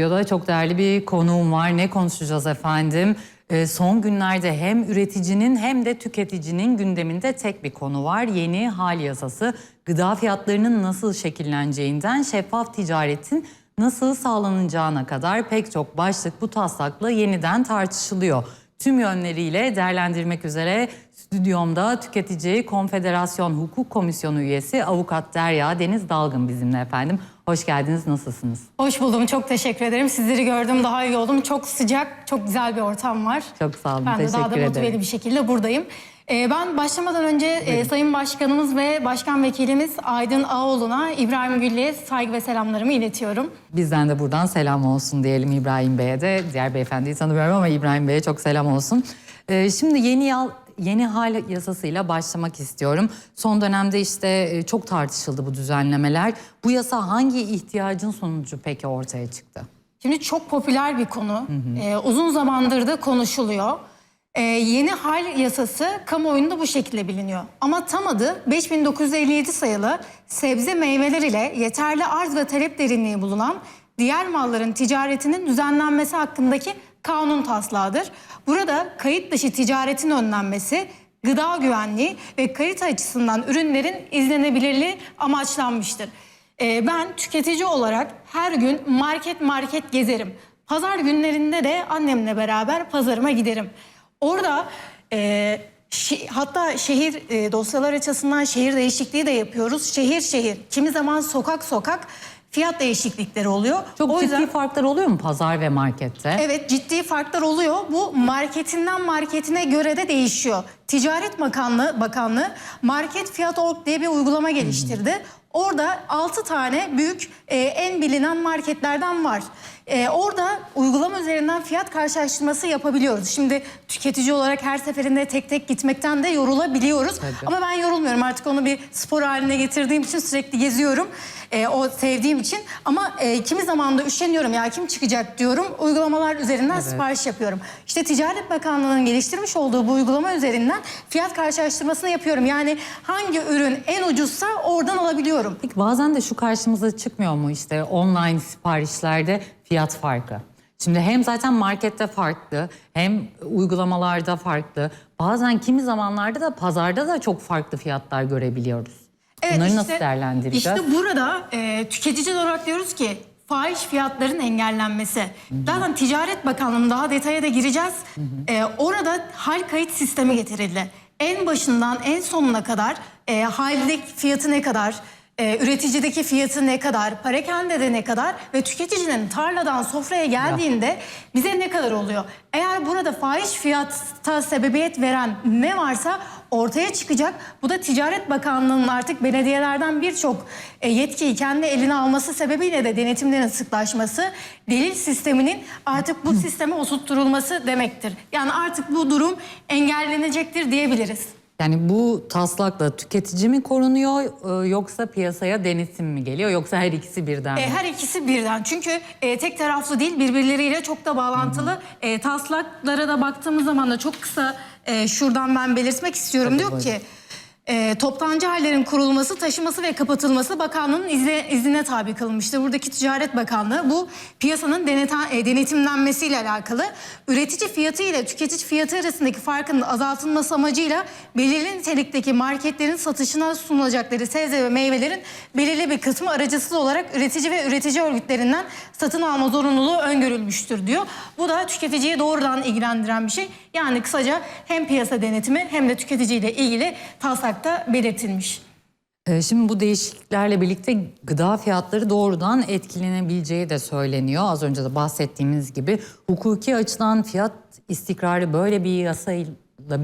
Stüdyoda çok değerli bir konuğum var. Ne konuşacağız efendim? Ee, son günlerde hem üreticinin hem de tüketicinin gündeminde tek bir konu var. Yeni hal yasası. Gıda fiyatlarının nasıl şekilleneceğinden şeffaf ticaretin nasıl sağlanacağına kadar pek çok başlık bu taslakla yeniden tartışılıyor. Tüm yönleriyle değerlendirmek üzere stüdyomda Tüketici Konfederasyon Hukuk Komisyonu üyesi avukat Derya Deniz Dalgın bizimle efendim. Hoş geldiniz, nasılsınız? Hoş buldum. Çok teşekkür ederim. Sizleri gördüm. Daha iyi oldum. Çok sıcak, çok güzel bir ortam var. Çok sağ olun, Ben de daha da teşekkür motiveli ederim. bir şekilde buradayım. Ee, ben başlamadan önce e, Sayın Başkanımız ve Başkan Vekilimiz Aydın Ağoğlu'na İbrahim Güllü'ye saygı ve selamlarımı iletiyorum. Bizden de buradan selam olsun diyelim İbrahim Bey'e de. Diğer beyefendiyi tanımıyorum ama İbrahim Bey'e çok selam olsun. Ee, şimdi yeni yal, yeni hal yasasıyla başlamak istiyorum. Son dönemde işte e, çok tartışıldı bu düzenlemeler. Bu yasa hangi ihtiyacın sonucu peki ortaya çıktı? Şimdi çok popüler bir konu. Ee, uzun zamandır da konuşuluyor. Ee, yeni hal yasası kamuoyunda bu şekilde biliniyor. Ama tam adı 5957 sayılı sebze meyveler ile yeterli arz ve talep derinliği bulunan diğer malların ticaretinin düzenlenmesi hakkındaki kanun taslağıdır. Burada kayıt dışı ticaretin önlenmesi, gıda güvenliği ve kalite açısından ürünlerin izlenebilirliği amaçlanmıştır. Ee, ben tüketici olarak her gün market market gezerim. Pazar günlerinde de annemle beraber pazarıma giderim. Orada e, şi- hatta şehir e, dosyalar açısından şehir değişikliği de yapıyoruz. Şehir şehir, kimi zaman sokak sokak fiyat değişiklikleri oluyor. Çok o ciddi yüzden farklar oluyor mu pazar ve markette? Evet ciddi farklar oluyor. Bu marketinden marketine göre de değişiyor. Ticaret Bakanlığı Bakanlığı Market Fiyat Org diye bir uygulama geliştirdi. Orada 6 tane büyük e, en bilinen marketlerden var. E, orada uygulama üzerinden fiyat karşılaştırması yapabiliyoruz. Şimdi tüketici olarak her seferinde tek tek gitmekten de yorulabiliyoruz. Tabii. Ama ben yorulmuyorum artık onu bir spor haline getirdiğim için sürekli geziyorum. E, o sevdiğim için ama e, kimi zaman da üşeniyorum ya kim çıkacak diyorum. Uygulamalar üzerinden sipariş yapıyorum. İşte Ticaret Bakanlığı'nın geliştirmiş olduğu bu uygulama üzerinden fiyat karşılaştırmasını yapıyorum. Yani hangi ürün en ucuzsa oradan alabiliyorum. Peki bazen de şu karşımıza çıkmıyor mu işte online siparişlerde fiyat farkı? Şimdi hem zaten markette farklı hem uygulamalarda farklı. Bazen kimi zamanlarda da pazarda da çok farklı fiyatlar görebiliyoruz. Bunları nasıl değerlendireceğiz? İşte burada e, tüketici olarak diyoruz ki fahiş fiyatların engellenmesi. Zaten Ticaret Bakanlığı'nın daha detaya da gireceğiz. E, orada hal kayıt sistemi getirildi. En başından en sonuna kadar e, haldeki fiyatı ne kadar, e, üreticideki fiyatı ne kadar, parakendede ne kadar ve tüketicinin tarladan sofraya geldiğinde bize ne kadar oluyor? Eğer burada fahiş fiyata sebebiyet veren ne varsa ortaya çıkacak. Bu da Ticaret Bakanlığı'nın artık belediyelerden birçok e, yetkiyi kendi eline alması sebebiyle de denetimlerin sıklaşması, delil sisteminin artık bu sisteme oturtturulması demektir. Yani artık bu durum engellenecektir diyebiliriz. Yani bu taslakla tüketici mi korunuyor e, yoksa piyasaya denetim mi geliyor yoksa her ikisi birden mi? E, her ikisi birden. Çünkü e, tek taraflı değil birbirleriyle çok da bağlantılı. E, taslaklara da baktığımız zaman da çok kısa e, şuradan ben belirtmek istiyorum. Tabii, Diyor buyurun. ki e, toptancı hallerin kurulması, taşıması ve kapatılması bakanlığın izne, iznine tabi kılınmıştır. Buradaki Ticaret Bakanlığı bu piyasanın deneten, e, denetimlenmesiyle alakalı. Üretici fiyatı ile tüketici fiyatı arasındaki farkın azaltılması amacıyla belirli nitelikteki marketlerin satışına sunulacakları sebze ve meyvelerin belirli bir kısmı aracısız olarak üretici ve üretici örgütlerinden satın alma zorunluluğu öngörülmüştür diyor. Bu da tüketiciyi doğrudan ilgilendiren bir şey. Yani kısaca hem piyasa denetimi hem de tüketiciyle ilgili taslakta belirtilmiş. Ee, Şimdi bu değişikliklerle birlikte gıda fiyatları doğrudan etkilenebileceği de söyleniyor. Az önce de bahsettiğimiz gibi hukuki açıdan fiyat istikrarı böyle bir yasayla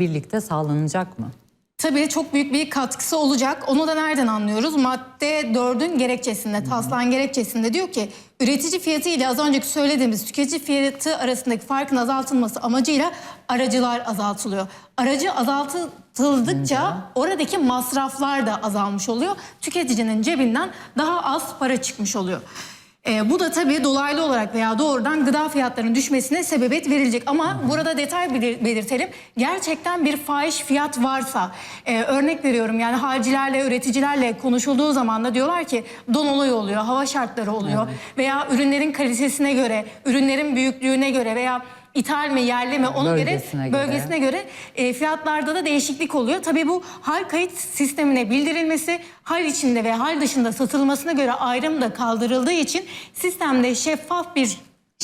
birlikte sağlanacak mı? Tabii çok büyük bir katkısı olacak. Onu da nereden anlıyoruz? Madde 4'ün gerekçesinde, taslağın gerekçesinde diyor ki üretici fiyatı ile az önceki söylediğimiz tüketici fiyatı arasındaki farkın azaltılması amacıyla aracılar azaltılıyor. Aracı azaltıldıkça oradaki masraflar da azalmış oluyor. Tüketicinin cebinden daha az para çıkmış oluyor. E, bu da tabii dolaylı olarak veya doğrudan gıda fiyatlarının düşmesine sebebiyet verilecek. Ama burada detay belir- belirtelim. Gerçekten bir fahiş fiyat varsa, e, örnek veriyorum yani halcilerle, üreticilerle konuşulduğu zaman da diyorlar ki don olayı oluyor, hava şartları oluyor veya ürünlerin kalitesine göre, ürünlerin büyüklüğüne göre veya ithal mi yerli mi ona Bölgesine göre göre. bölgesine göre e, fiyatlarda da değişiklik oluyor. Tabii bu hal kayıt sistemine bildirilmesi hal içinde ve hal dışında satılmasına göre ayrım da kaldırıldığı için sistemde şeffaf bir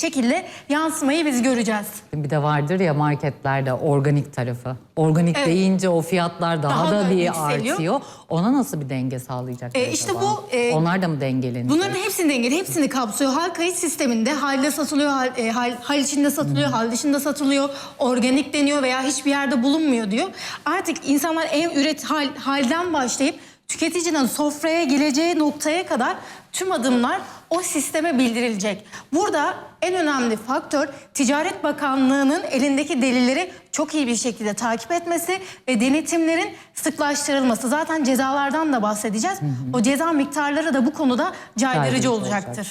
şekilde yansımayı biz göreceğiz. Bir de vardır ya marketlerde organik tarafı. Organik Evet. deyince o fiyatlar daha, Daha da da bir yükseliyor. artıyor. Ona nasıl bir denge sağlayacaklar E, işte bu, e, Onlar da mı dengelenecek? Bunların hepsini dengeli, hepsini kapsıyor. Hal kayıt sisteminde halde satılıyor, hal, e, hal, hal içinde satılıyor, hal dışında satılıyor, organik deniyor veya hiçbir yerde bulunmuyor diyor. Artık insanlar en üret hal, halden başlayıp tüketicinin sofraya geleceği noktaya kadar tüm adımlar o sisteme bildirilecek. Burada en önemli faktör Ticaret Bakanlığı'nın elindeki delilleri çok iyi bir şekilde takip etmesi ve denetimlerin sıklaştırılması. Zaten cezalardan da bahsedeceğiz. O ceza miktarları da bu konuda caydırıcı Caydırıcı olacaktır. olacak.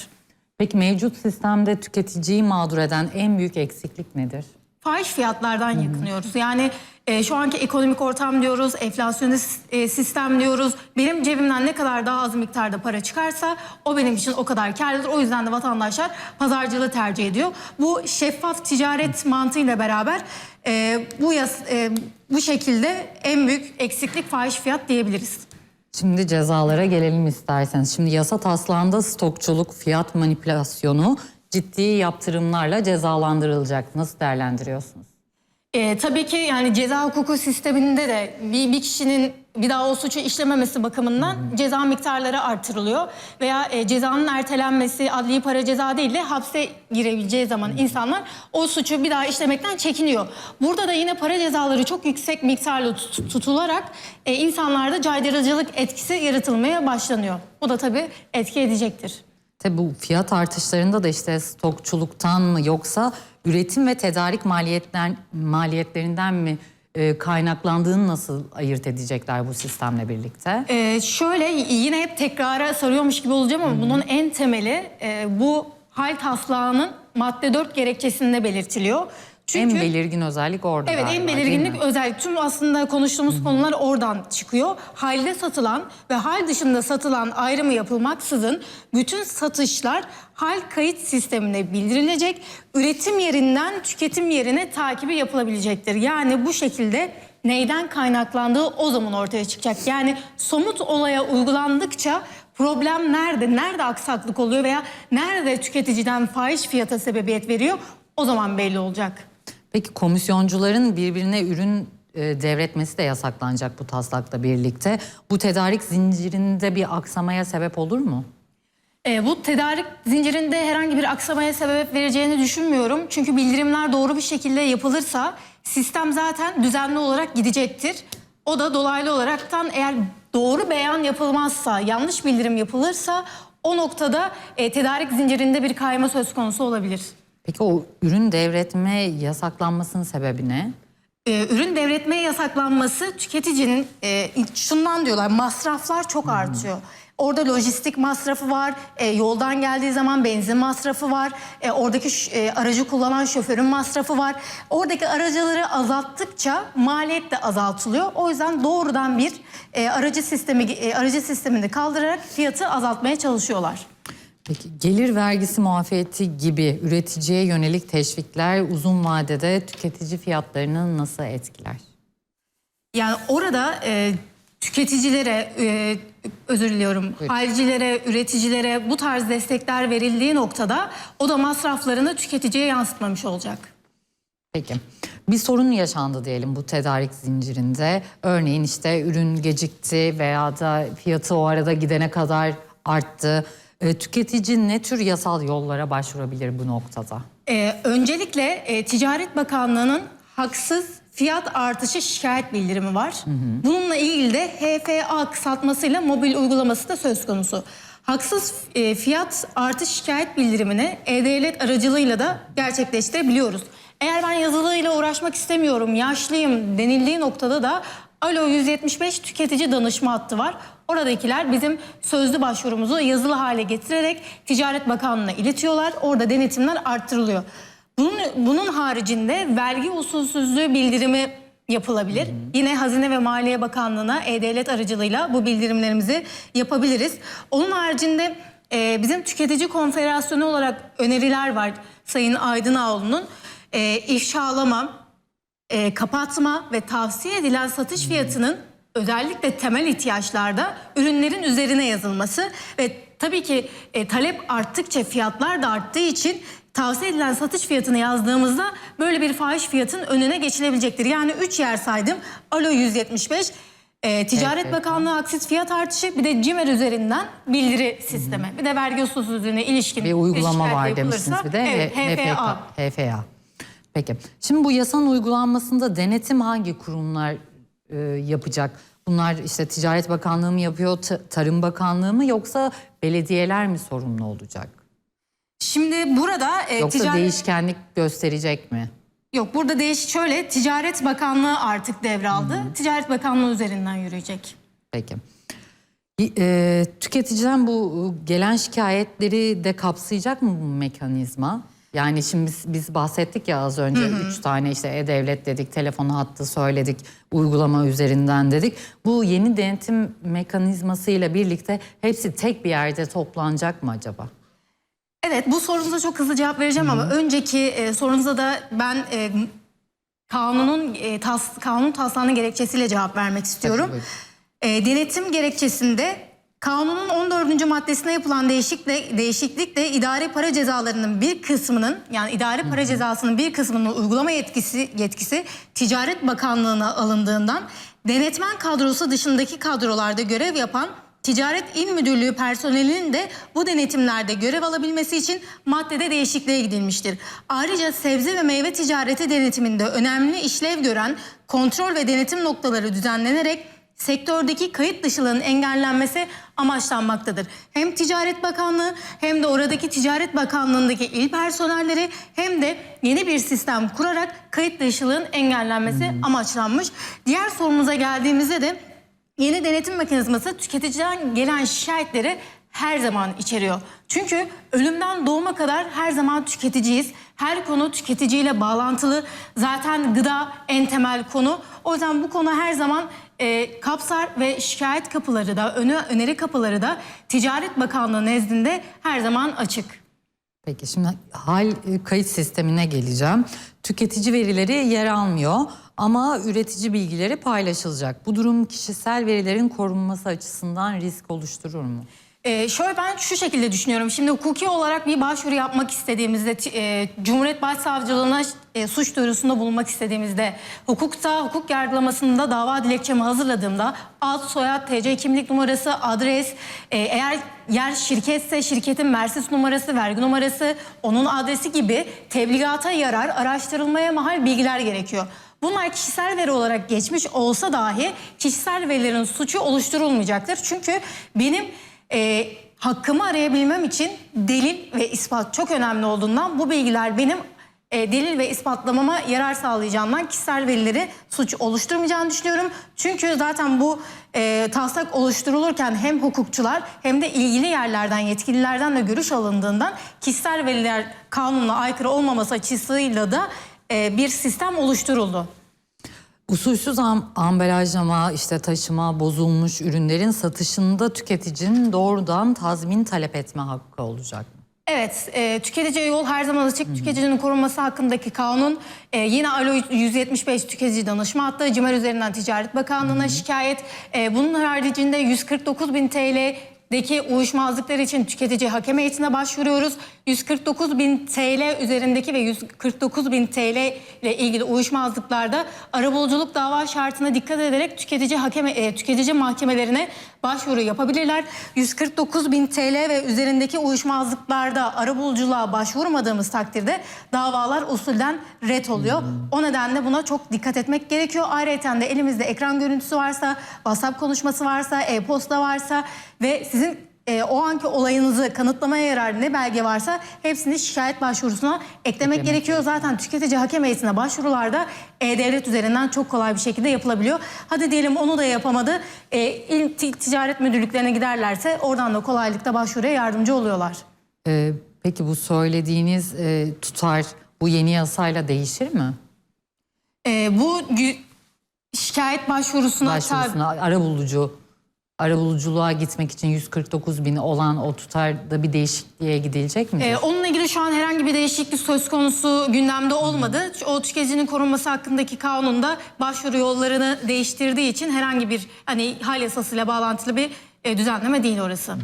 Peki mevcut sistemde tüketiciyi mağdur eden en büyük eksiklik nedir? Fahiş fiyatlardan yakınıyoruz. Yani e, şu anki ekonomik ortam diyoruz, enflasyonist e, sistem diyoruz. Benim cebimden ne kadar daha az miktarda para çıkarsa o benim için o kadar karlıdır. O yüzden de vatandaşlar pazarcılığı tercih ediyor. Bu şeffaf ticaret mantığıyla beraber e, bu yas, e, bu şekilde en büyük eksiklik fahiş fiyat diyebiliriz. Şimdi cezalara gelelim isterseniz. Şimdi yasa taslağında stokçuluk, fiyat manipülasyonu ciddi yaptırımlarla cezalandırılacak. Nasıl değerlendiriyorsunuz? Ee, tabii ki yani ceza hukuku sisteminde de bir, bir kişinin bir daha o suçu işlememesi bakımından ceza miktarları artırılıyor. Veya e, cezanın ertelenmesi adli para ceza değil de hapse girebileceği zaman insanlar o suçu bir daha işlemekten çekiniyor. Burada da yine para cezaları çok yüksek miktarlı tut- tutularak e, insanlarda caydırıcılık etkisi yaratılmaya başlanıyor. Bu da tabii etki edecektir. Tabi bu fiyat artışlarında da işte stokçuluktan mı yoksa üretim ve tedarik maliyetler, maliyetlerinden mi e, kaynaklandığını nasıl ayırt edecekler bu sistemle birlikte? Ee, şöyle yine hep tekrara sarıyormuş gibi olacağım ama bunun en temeli e, bu hal taslağının madde 4 gerekçesinde belirtiliyor. Çünkü en belirgin özellik orada Evet galiba, en belirginlik özellik tüm aslında konuştuğumuz konular oradan çıkıyor. Halde satılan ve hal dışında satılan ayrımı yapılmaksızın bütün satışlar hal kayıt sistemine bildirilecek. Üretim yerinden tüketim yerine takibi yapılabilecektir. Yani bu şekilde neyden kaynaklandığı o zaman ortaya çıkacak. Yani somut olaya uygulandıkça problem nerede, nerede aksaklık oluyor veya nerede tüketiciden fahiş fiyata sebebiyet veriyor o zaman belli olacak. Peki komisyoncuların birbirine ürün e, devretmesi de yasaklanacak bu taslakla birlikte. Bu tedarik zincirinde bir aksamaya sebep olur mu? E, bu tedarik zincirinde herhangi bir aksamaya sebep vereceğini düşünmüyorum. Çünkü bildirimler doğru bir şekilde yapılırsa sistem zaten düzenli olarak gidecektir. O da dolaylı olaraktan eğer doğru beyan yapılmazsa, yanlış bildirim yapılırsa o noktada e, tedarik zincirinde bir kayma söz konusu olabilir. Peki o ürün devretme yasaklanmasının sebebi ne? Ee, ürün devretmeye yasaklanması tüketicinin e, şundan diyorlar masraflar çok artıyor. Orada lojistik masrafı var, e, yoldan geldiği zaman benzin masrafı var, e, oradaki e, aracı kullanan şoförün masrafı var. Oradaki aracıları azalttıkça maliyet de azaltılıyor. O yüzden doğrudan bir e, aracı sistemi e, aracı sistemini kaldırarak fiyatı azaltmaya çalışıyorlar. Peki gelir vergisi muafiyeti gibi üreticiye yönelik teşvikler uzun vadede tüketici fiyatlarını nasıl etkiler? Yani orada e, tüketicilere, e, özür diliyorum, halcilere, üreticilere bu tarz destekler verildiği noktada o da masraflarını tüketiciye yansıtmamış olacak. Peki. Bir sorun yaşandı diyelim bu tedarik zincirinde. Örneğin işte ürün gecikti veya da fiyatı o arada gidene kadar arttı. E, tüketici ne tür yasal yollara başvurabilir bu noktada? E, öncelikle e, Ticaret Bakanlığı'nın haksız fiyat artışı şikayet bildirimi var. Bununla ilgili de HFA kısaltmasıyla mobil uygulaması da söz konusu. Haksız e, fiyat artış şikayet bildirimini e-devlet aracılığıyla da gerçekleştirebiliyoruz. Eğer ben yazılıyla uğraşmak istemiyorum, yaşlıyım denildiği noktada da Alo 175 tüketici danışma hattı var. Oradakiler bizim sözlü başvurumuzu yazılı hale getirerek Ticaret Bakanlığı'na iletiyorlar. Orada denetimler arttırılıyor. Bunun, bunun haricinde vergi usulsüzlüğü bildirimi yapılabilir. Yine Hazine ve Maliye Bakanlığı'na E-Devlet aracılığıyla bu bildirimlerimizi yapabiliriz. Onun haricinde e, bizim Tüketici Konfederasyonu olarak öneriler var Sayın Aydın Ağoğlu'nun. E, ifşalama, e, kapatma ve tavsiye edilen satış fiyatının özellikle temel ihtiyaçlarda ürünlerin üzerine yazılması ve tabii ki e, talep arttıkça fiyatlar da arttığı için tavsiye edilen satış fiyatını yazdığımızda böyle bir fahiş fiyatın önüne geçilebilecektir. Yani 3 yer saydım. Alo 175, e, Ticaret Evet. Bakanlığı haksız fiyat artışı bir de CİMER üzerinden bildiri sistemi. Bir de vergi usulsüzlüğüne ilişkin Bir uygulama var demiştiniz bir de. Evet, HFA. HFA. Peki. Şimdi bu yasanın uygulanmasında denetim hangi kurumlar e, yapacak? Bunlar işte Ticaret Bakanlığı mı yapıyor, Tarım Bakanlığı mı yoksa belediyeler mi sorumlu olacak? Şimdi burada e, Yoksa ticaret... değişkenlik gösterecek mi? Yok burada değiş şöyle Ticaret Bakanlığı artık devraldı. Ticaret Bakanlığı üzerinden yürüyecek. Peki. E, tüketiciden bu e, gelen şikayetleri de kapsayacak mı bu mekanizma? Yani şimdi biz, biz bahsettik ya az önce üç tane işte e-devlet dedik, telefon hattı söyledik, uygulama üzerinden dedik. Bu yeni denetim mekanizmasıyla birlikte hepsi tek bir yerde toplanacak mı acaba? Evet bu sorunuza çok hızlı cevap vereceğim ama önceki e, sorunuza da ben e, kanunun e, tas, kanun taslağının gerekçesiyle cevap vermek istiyorum. E, denetim gerekçesinde kanunun 14. maddesine yapılan değişiklikle, değişiklikle idari para cezalarının bir kısmının yani idari para cezasının bir kısmının uygulama yetkisi yetkisi Ticaret Bakanlığı'na alındığından denetmen kadrosu dışındaki kadrolarda görev yapan Ticaret İl Müdürlüğü personelinin de bu denetimlerde görev alabilmesi için maddede değişikliğe gidilmiştir. Ayrıca sebze ve meyve ticareti denetiminde önemli işlev gören kontrol ve denetim noktaları düzenlenerek sektördeki kayıt dışılığın engellenmesi amaçlanmaktadır. Hem Ticaret Bakanlığı hem de oradaki Ticaret Bakanlığı'ndaki il personelleri hem de yeni bir sistem kurarak kayıt dışılığın engellenmesi amaçlanmış. Diğer sorumuza geldiğimizde de Yeni denetim mekanizması tüketiciden gelen şikayetleri her zaman içeriyor. Çünkü ölümden doğuma kadar her zaman tüketiciyiz. Her konu tüketiciyle bağlantılı. Zaten gıda en temel konu. O yüzden bu konu her zaman e, kapsar ve şikayet kapıları da, önü, öneri kapıları da Ticaret Bakanlığı nezdinde her zaman açık. Peki şimdi hal e, kayıt sistemine geleceğim. Tüketici verileri yer almıyor ama üretici bilgileri paylaşılacak. Bu durum kişisel verilerin korunması açısından risk oluşturur mu? Ee, şöyle ben şu şekilde düşünüyorum. Şimdi hukuki olarak bir başvuru yapmak istediğimizde, e, Cumhuriyet Başsavcılığına e, suç duyurusunda bulunmak istediğimizde, hukukta, hukuk yargılamasında dava dilekçemi hazırladığımda ad, soyad, TC kimlik numarası, adres, e, eğer yer şirketse şirketin Mersis numarası, vergi numarası, onun adresi gibi tebligata yarar, araştırılmaya mahal bilgiler gerekiyor. Bunlar kişisel veri olarak geçmiş olsa dahi kişisel verilerin suçu oluşturulmayacaktır. Çünkü benim e, hakkımı arayabilmem için delil ve ispat çok önemli olduğundan bu bilgiler benim e, delil ve ispatlamama yarar sağlayacağından kişisel verileri suç oluşturmayacağını düşünüyorum. Çünkü zaten bu e, taslak oluşturulurken hem hukukçular hem de ilgili yerlerden yetkililerden de görüş alındığından kişisel veriler kanuna aykırı olmaması açısıyla da e, bir sistem oluşturuldu. Usulsüz am- ambalajlama, işte taşıma, bozulmuş ürünlerin satışında tüketicinin doğrudan tazmin talep etme hakkı olacak mı? Evet, e, tüketiciye yol her zaman açık. Tüketicinin korunması hakkındaki kanun e, yine Alo 175 tüketici danışma hattı, CİMER üzerinden Ticaret Bakanlığı'na şikayet. E, bunun haricinde 149 bin TL'deki uyuşmazlıklar için tüketici hakem heyetine başvuruyoruz. 149 bin TL üzerindeki ve 149 bin TL ile ilgili uyuşmazlıklarda arabuluculuk dava şartına dikkat ederek tüketici hakem e, tüketici mahkemelerine başvuru yapabilirler. 149 bin TL ve üzerindeki uyuşmazlıklarda arabuluculuğa başvurmadığımız takdirde davalar usulden ret oluyor. O nedenle buna çok dikkat etmek gerekiyor. Ayrıca de elimizde ekran görüntüsü varsa, WhatsApp konuşması varsa, e-posta varsa ve sizin e, o anki olayınızı kanıtlamaya yarar ne belge varsa hepsini şikayet başvurusuna eklemek gerekiyor. Zaten tüketici hakem heyetine başvurularda e-devlet üzerinden çok kolay bir şekilde yapılabiliyor. Hadi diyelim onu da yapamadı. E, il ti- ticaret müdürlüklerine giderlerse oradan da kolaylıkla başvuruya yardımcı oluyorlar. Ee, peki bu söylediğiniz e, tutar bu yeni yasayla değişir mi? E, bu gü- şikayet başvurusuna, tabi- Başvurusuna ara bulucu ara buluculuğa gitmek için 149 bin olan o tutarda bir değişikliğe gidilecek mi? Ee, onunla ilgili şu an herhangi bir değişiklik söz konusu gündemde olmadı. O tüketicinin korunması hakkındaki kanunda başvuru yollarını değiştirdiği için herhangi bir hani hal yasasıyla bağlantılı bir e, düzenleme değil orası.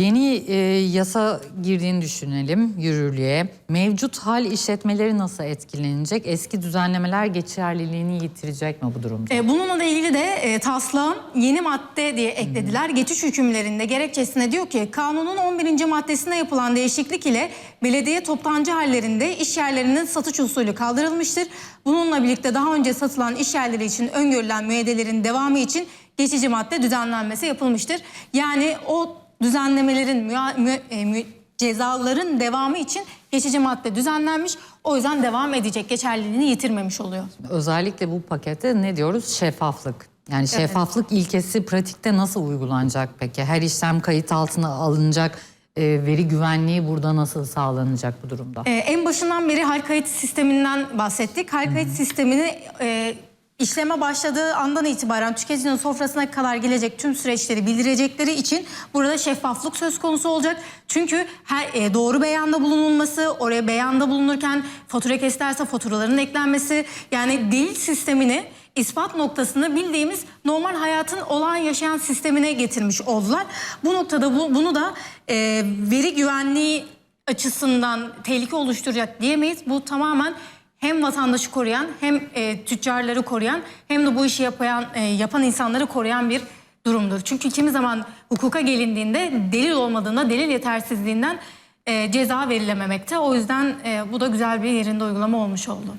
Yeni e, yasa girdiğini düşünelim yürürlüğe. Mevcut hal işletmeleri nasıl etkilenecek? Eski düzenlemeler geçerliliğini yitirecek mi bu durumda? E, bununla da ilgili de e, taslağın yeni madde diye eklediler. Geçiş hükümlerinde gerekçesine diyor ki kanunun 11. maddesine yapılan değişiklik ile belediye toptancı hallerinde iş yerlerinin satış usulü kaldırılmıştır. Bununla birlikte daha önce satılan iş yerleri için öngörülen müeydelerin devamı için geçici madde düzenlenmesi yapılmıştır. Yani o düzenlemelerin müa- mü- e, mü- cezaların devamı için geçici madde düzenlenmiş. O yüzden devam edecek, geçerliliğini yitirmemiş oluyor. Özellikle bu pakette ne diyoruz? Şeffaflık. Yani şeffaflık ilkesi pratikte nasıl uygulanacak peki? Her işlem kayıt altına alınacak. e, veri güvenliği burada nasıl sağlanacak bu durumda? Ee, en başından beri hal kayıt sisteminden bahsettik. Hal kayıt sistemini e, işleme başladığı andan itibaren tüketicinin sofrasına kadar gelecek tüm süreçleri bildirecekleri için burada şeffaflık söz konusu olacak. Çünkü her e, doğru beyanda bulunulması, oraya beyanda bulunurken fatura kesilerse faturaların eklenmesi yani delil sistemini ispat noktasını bildiğimiz normal hayatın olağan yaşayan sistemine getirmiş oldular. Bu noktada bu, bunu da e, veri güvenliği açısından tehlike oluşturacak diyemeyiz. Bu tamamen hem vatandaşı koruyan hem e, tüccarları koruyan hem de bu işi yapan, e, yapan insanları koruyan bir durumdur. Çünkü kimi zaman hukuka gelindiğinde delil olmadığında delil yetersizliğinden e, ceza verilememekte. O yüzden e, bu da güzel bir yerinde uygulama olmuş oldu.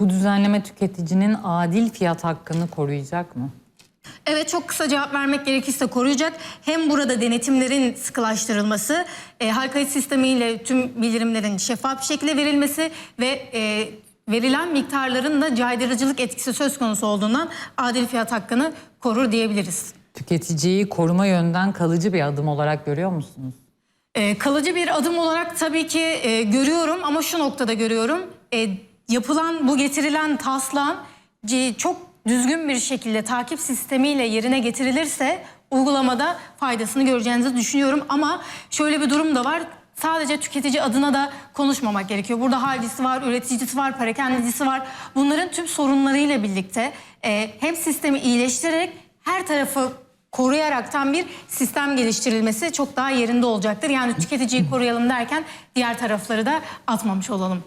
Bu düzenleme tüketicinin adil fiyat hakkını koruyacak mı? Evet çok kısa cevap vermek gerekirse koruyacak. Hem burada denetimlerin sıkılaştırılması, e, hal kayıt sistemiyle tüm bildirimlerin şeffaf bir şekilde verilmesi ve e, verilen miktarların da caydırıcılık etkisi söz konusu olduğundan adil fiyat hakkını korur diyebiliriz. Tüketiciyi koruma yönden kalıcı bir adım olarak görüyor musunuz? E, kalıcı bir adım olarak tabii ki e, görüyorum ama şu noktada görüyorum. E, yapılan bu getirilen taslağın c- çok düzgün bir şekilde takip sistemiyle yerine getirilirse uygulamada faydasını göreceğinizi düşünüyorum. Ama şöyle bir durum da var. Sadece tüketici adına da konuşmamak gerekiyor. Burada halcisi var, üreticisi var, perakendecisi var. Bunların tüm sorunlarıyla birlikte e, hem sistemi iyileştirerek her tarafı koruyaraktan bir sistem geliştirilmesi çok daha yerinde olacaktır. Yani tüketiciyi koruyalım derken diğer tarafları da atmamış olalım.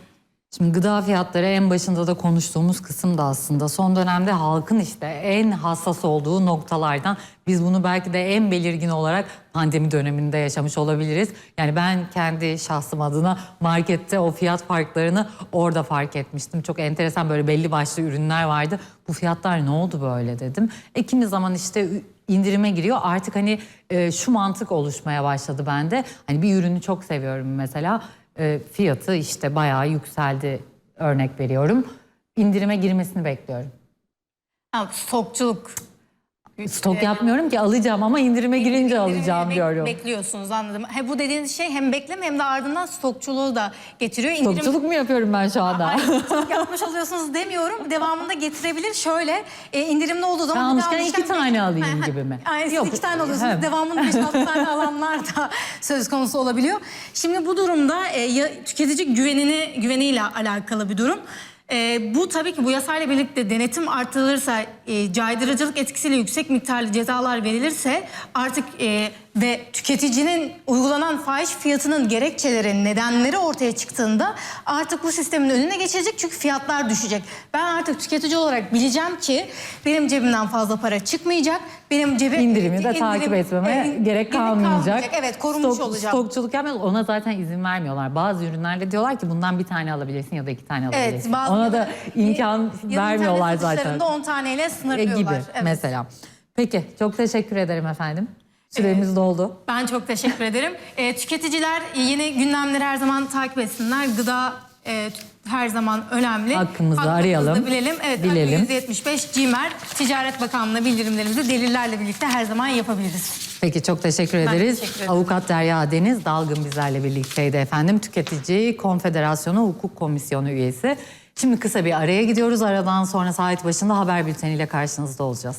Şimdi gıda fiyatları en başında da konuştuğumuz kısım da aslında son dönemde halkın işte en hassas olduğu noktalardan biz bunu belki de en belirgin olarak pandemi döneminde yaşamış olabiliriz. Yani ben kendi şahsım adına markette o fiyat farklarını orada fark etmiştim. Çok enteresan böyle belli başlı ürünler vardı. Bu fiyatlar ne oldu böyle dedim. E kimi zaman işte indirime giriyor. Artık hani e, şu mantık oluşmaya başladı bende. Hani bir ürünü çok seviyorum mesela. E, fiyatı işte bayağı yükseldi örnek veriyorum. İndirime girmesini bekliyorum. Ha, stokçuluk. Stok yapmıyorum ki alacağım ama indirime girince İndirimleri alacağım bek- diyorum. Bekliyorsunuz anladım. He, bu dediğiniz şey hem bekleme hem de ardından stokçuluğu da getiriyor. İndirim- Stokçuluk mu yapıyorum ben şu anda? Ay, çok yapmış oluyorsunuz demiyorum. Devamında getirebilir. Şöyle e, indirimli olduğu zaman... Bir almışken iki almışken- tane alayım gibi mi? Siz Yok. iki tane alıyorsunuz. He. Devamında 5-6 tane alanlar da söz konusu olabiliyor. Şimdi bu durumda e, ya, tüketici güvenini güveniyle alakalı bir durum. E, bu tabii ki bu yasayla birlikte denetim artırılırsa, e, caydırıcılık etkisiyle yüksek miktarlı cezalar verilirse artık e, ve tüketicinin uygulanan fahiş fiyatının gerekçeleri, nedenleri ortaya çıktığında artık bu sistemin önüne geçecek çünkü fiyatlar düşecek. Ben artık tüketici olarak bileceğim ki benim cebimden fazla para çıkmayacak. Benim cebim İndirimi de indirim- takip etmeme e, gerek kalmayacak. Evet korumuş Stok- olacağım. Stokçuluk yapmıyor. Ona zaten izin vermiyorlar. Bazı ürünlerde diyorlar ki bundan bir tane alabilirsin ya da iki tane alabilirsin. Evet, bazı Ona da imkan internet vermiyorlar zaten. satışlarında 10 taneyle E, sınırlıyorlar. gibi Evet. mesela. Peki çok teşekkür ederim efendim. Süremiz doldu. Ben çok teşekkür ederim. E, tüketiciler yeni gündemleri her zaman takip etsinler. Gıda e, her zaman önemli. Hakkımızı Hakkımızı arayalım, bilelim. Evet, bilelim. %75 CİMER Ticaret Bakanlığı'na bildirimlerimizi delillerle birlikte her zaman yapabiliriz. Peki çok teşekkür ederiz. teşekkür ederim. Avukat Derya Deniz Dalgın bizlerle birlikteydi efendim. Tüketici Konfederasyonu Hukuk Komisyonu üyesi. Şimdi kısa bir araya gidiyoruz. Aradan sonra saat başında haber bülteniyle karşınızda olacağız.